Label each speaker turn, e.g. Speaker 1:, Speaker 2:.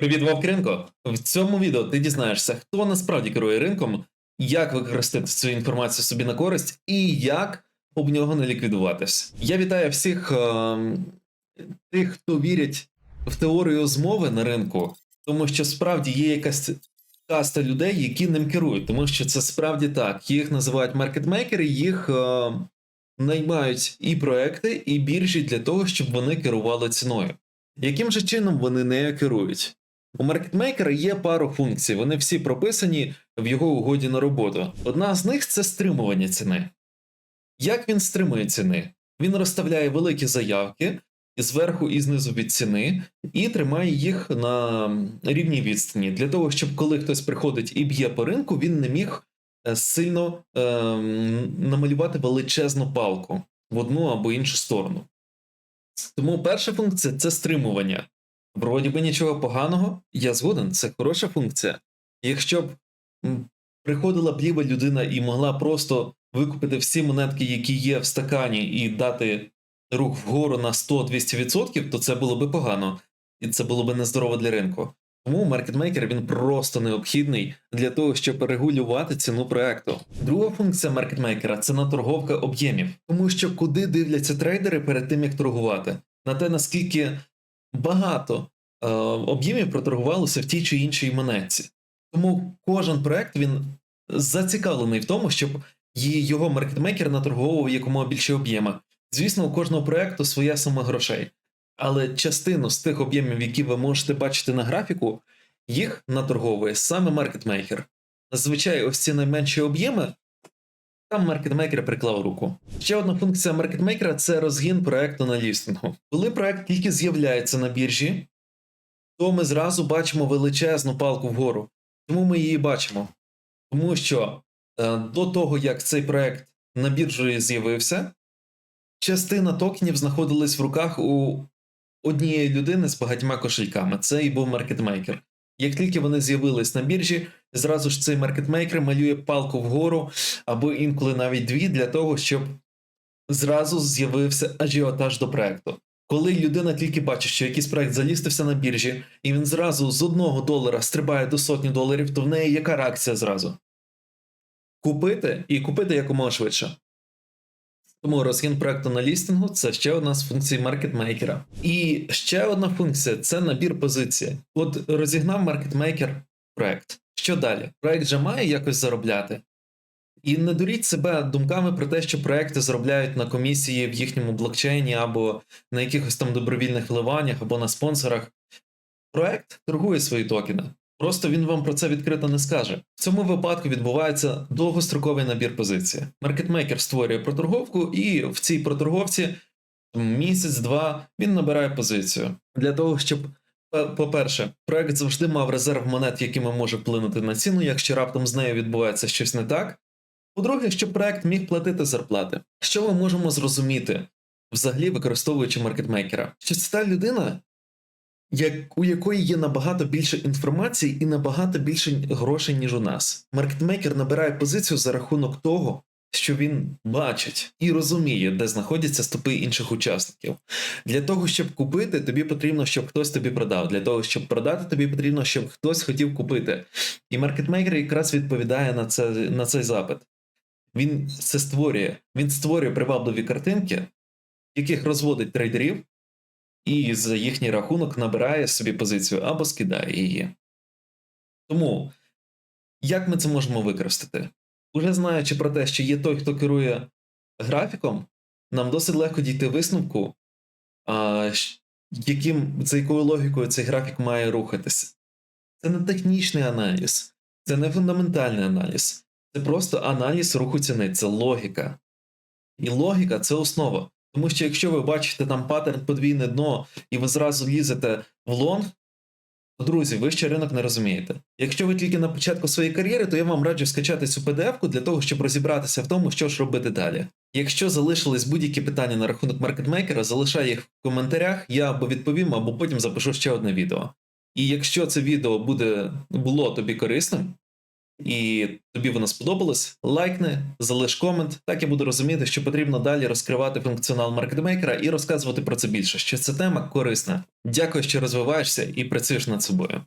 Speaker 1: Привіт, Вовкренко! В цьому відео ти дізнаєшся, хто насправді керує ринком, як використати цю інформацію собі на користь і як об нього не ліквідуватись. Я вітаю всіх е, тих, хто вірять в теорію змови на ринку, тому що справді є якась каста людей, які ним керують, тому що це справді так. Їх називають маркетмейкери, їх е, наймають і проекти, і біржі для того, щоб вони керували ціною. Яким же чином вони нею керують? У маркетмейкера є пару функцій, вони всі прописані в його угоді на роботу. Одна з них це стримування ціни. Як він стримує ціни? Він розставляє великі заявки зверху і знизу від ціни і тримає їх на рівній відстані для того, щоб коли хтось приходить і б'є по ринку, він не міг е, сильно е, намалювати величезну палку в одну або іншу сторону. Тому перша функція це стримування. Вроді би нічого поганого, я згоден, це хороша функція. Якщо б приходила б ліва людина і могла просто викупити всі монетки, які є в стакані, і дати рух вгору на 100-200%, то це було би погано, і це було б нездорово для ринку. Тому маркетмейкер він просто необхідний для того, щоб регулювати ціну проекту. Друга функція маркетмейкера це наторговка об'ємів, тому що куди дивляться трейдери перед тим як торгувати, на те наскільки багато е, об'ємів проторгувалося в тій чи іншій монетці. Тому кожен проект він зацікавлений в тому, щоб його маркетмейкер наторговував якомога більше об'єма. Звісно, у кожного проекту своя сума грошей, але частину з тих об'ємів, які ви можете бачити на графіку, їх наторговує саме маркетмейкер. Зазвичай ось ці найменші об'єми. Там маркетмейкер приклав руку. Ще одна функція маркетмейкера це розгін проекту на лістингу. Коли проект тільки з'являється на біржі, то ми зразу бачимо величезну палку вгору. Чому ми її бачимо? Тому що е, до того, як цей проект на біржі з'явився, частина токенів знаходилась в руках у однієї людини з багатьма кошельками. Це і був маркетмейкер. Як тільки вони з'явились на біржі, зразу ж цей маркетмейкер малює палку вгору або інколи навіть дві для того, щоб зразу з'явився ажіотаж до проекту. Коли людина тільки бачить, що якийсь проект залістився на біржі, і він зразу з одного долара стрибає до сотні доларів, то в неї яка реакція зразу? Купити і купити якомога швидше. Тому розгін проекту на лістингу це ще одна з функцій маркетмейкера. І ще одна функція це набір позиції. От розігнав маркетмейкер проект. Що далі? Проект же має якось заробляти. І не дуріть себе думками про те, що проекти заробляють на комісії в їхньому блокчейні або на якихось там добровільних вливаннях, або на спонсорах. Проект торгує свої токени. Просто він вам про це відкрито не скаже. В цьому випадку відбувається довгостроковий набір позиції. Маркетмейкер створює проторговку, і в цій проторговці місяць-два він набирає позицію для того, щоб. По- По-перше, проект завжди мав резерв монет, якими може вплинути на ціну, якщо раптом з нею відбувається щось не так. По-друге, щоб проект міг платити зарплати. Що ми можемо зрозуміти, взагалі використовуючи маркетмейкера? Що це та людина, як, у якої є набагато більше інформації і набагато більше грошей, ніж у нас. Маркетмейкер набирає позицію за рахунок того, що він бачить і розуміє, де знаходяться стопи інших учасників. Для того, щоб купити, тобі потрібно, щоб хтось тобі продав. Для того, щоб продати, тобі потрібно, щоб хтось хотів купити. І маркетмейкер якраз відповідає на, це, на цей запит. Він це створює. Він створює привабливі картинки, яких розводить трейдерів, і за їхній рахунок набирає собі позицію або скидає її. Тому, як ми це можемо використати? Уже знаючи про те, що є той, хто керує графіком, нам досить легко дійти висновку, яким, за якою логікою цей графік має рухатися. Це не технічний аналіз, це не фундаментальний аналіз, це просто аналіз руху ціни, це логіка. І логіка це основа. Тому що якщо ви бачите там паттерн подвійне дно і ви зразу лізете в лонг, то, друзі, ви ще ринок не розумієте. Якщо ви тільки на початку своєї кар'єри, то я вам раджу скачати цю PDF-ку для того, щоб розібратися в тому, що ж робити далі. Якщо залишились будь-які питання на рахунок маркетмейкера, залишай їх в коментарях, я або відповім, або потім запишу ще одне відео. І якщо це відео буде було тобі корисним, і тобі вона сподобалось, лайкни, залиш комент. Так я буду розуміти, що потрібно далі розкривати функціонал маркетмейкера і розказувати про це більше, що ця тема корисна. Дякую, що розвиваєшся і працюєш над собою.